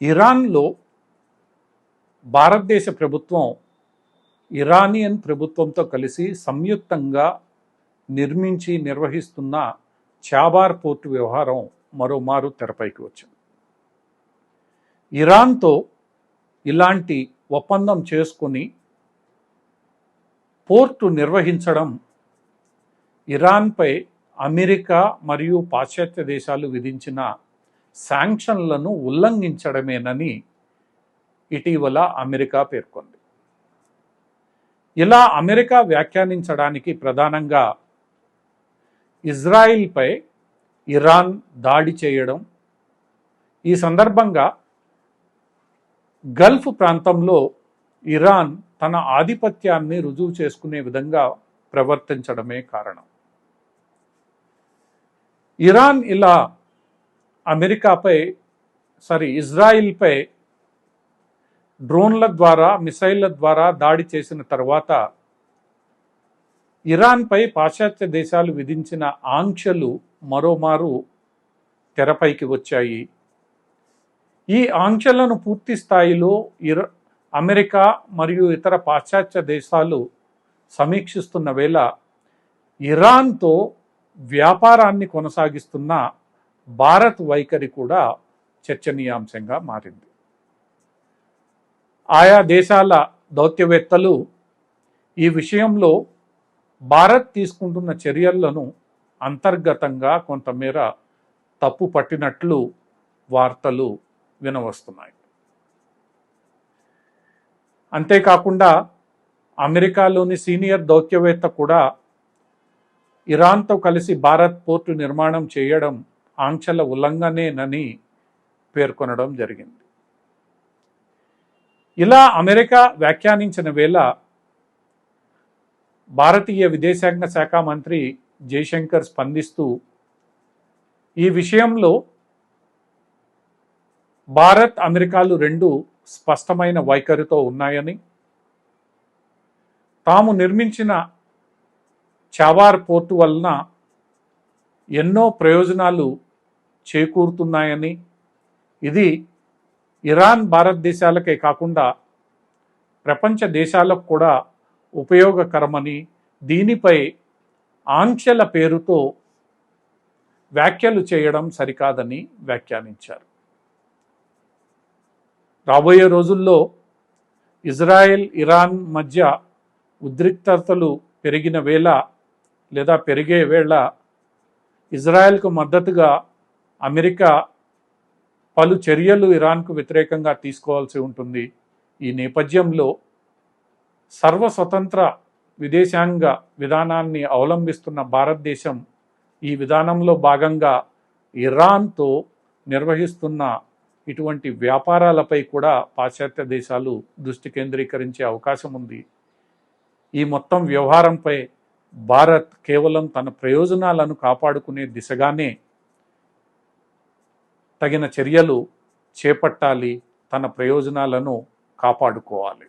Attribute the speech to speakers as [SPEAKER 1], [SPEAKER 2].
[SPEAKER 1] ఇరాన్లో భారతదేశ ప్రభుత్వం ఇరానియన్ ప్రభుత్వంతో కలిసి సంయుక్తంగా నిర్మించి నిర్వహిస్తున్న చాబార్ పోర్టు వ్యవహారం మరోమారు తెరపైకి వచ్చింది. ఇరాన్తో ఇలాంటి ఒప్పందం చేసుకొని పోర్టు నిర్వహించడం ఇరాన్పై అమెరికా మరియు పాశ్చాత్య దేశాలు విధించిన శాంక్షన్లను ఉల్లంఘించడమేనని ఇటీవల అమెరికా పేర్కొంది. ఇలా అమెరికా వ్యాఖ్యానించడానికి ప్రధానంగా ఇజ్రాయిల్పై ఇరాన్ దాడి చేయడం ఈ సందర్భంగా గల్ఫ్ ప్రాంతంలో ఇరాన్ తన ఆధిపత్యాన్ని రుజువు చేసుకునే విధంగా ప్రవర్తించడమే కారణం. ఇరాన్ ఇలా అమెరికాపై సారీ ఇజ్రాయిల్పై డ్రోన్ల ద్వారా మిసైళ్ళ ద్వారా దాడి చేసిన తర్వాత ఇరాన్పై పాశ్చాత్య దేశాలు విధించిన ఆంక్షలు మరోమారు తెరపైకి వచ్చాయి. ఈ ఆంక్షలను పూర్తి స్థాయిలో ఇర అమెరికా మరియు ఇతర పాశ్చాత్య దేశాలు సమీక్షిస్తున్న వేళ ఇరాన్తో వ్యాపారాన్ని కొనసాగిస్తున్న భారత్ వైఖరి కూడా చర్చనీయాంశంగా మారింది. ఆయా దేశాల దౌత్యవేత్తలు ఈ విషయంలో భారత్ తీసుకుంటున్న చర్యలను అంతర్గతంగా కొంతమేర తప్పు పట్టినట్లు వార్తలు వినవస్తున్నాయి. అంతేకాకుండా అమెరికాలోని సీనియర్ దౌత్యవేత్త కూడా ఇరాన్తో కలిసి భారత్ పోర్టు నిర్మాణం చేయడం ఆంక్షల ఉల్లంఘనేనని పేర్కొనడం జరిగింది. ఇలా అమెరికా వ్యాఖ్యానించిన వేళ భారతీయ విదేశాంగ శాఖ మంత్రి జైశంకర్ స్పందిస్తూ ఈ విషయంలో భారత్ అమెరికాలు రెండు స్పష్టమైన వైఖరితో ఉన్నాయని తాము నిర్మించిన చావార్ పోర్టు వలన ఎన్నో ప్రయోజనాలు చేకూరుతున్నాయని. ఇది ఇరాన్ భారతదేశాలకే కాకుండా ప్రపంచ దేశాలకు కూడా ఉపయోగకరమని దీనిపై ఆంక్షల పేరుతో వ్యాఖ్యలు చేయడం సరికాదని వ్యాఖ్యానించారు. రాబోయే రోజుల్లో ఇజ్రాయెల్ ఇరాన్ మధ్య ఉద్రిక్తతలు పెరిగిన వేళ లేదా పెరిగే వేళ ఇజ్రాయెల్కు మద్దతుగా అమెరికా పలు చర్యలు ఇరాన్కు వ్యతిరేకంగా తీసుకోవాల్సి ఉంటుంది. ఈ నేపథ్యంలో సర్వస్వతంత్ర విదేశాంగ విధానాన్ని అవలంబిస్తున్న భారతదేశం ఈ విధానంలో భాగంగా ఇరాన్తో నిర్వహిస్తున్న ఇటువంటి వ్యాపారాలపై కూడా పాశ్చాత్య దేశాలు దృష్టి కేంద్రీకరించే అవకాశం ఉంది. ఈ మొత్తం వ్యవహారంపై భారత్ కేవలం తన ప్రయోజనాలను కాపాడుకునే దిశగానే తగిన చర్యలు చేపట్టాలి తన ప్రయోజనాలను కాపాడుకోవాలి.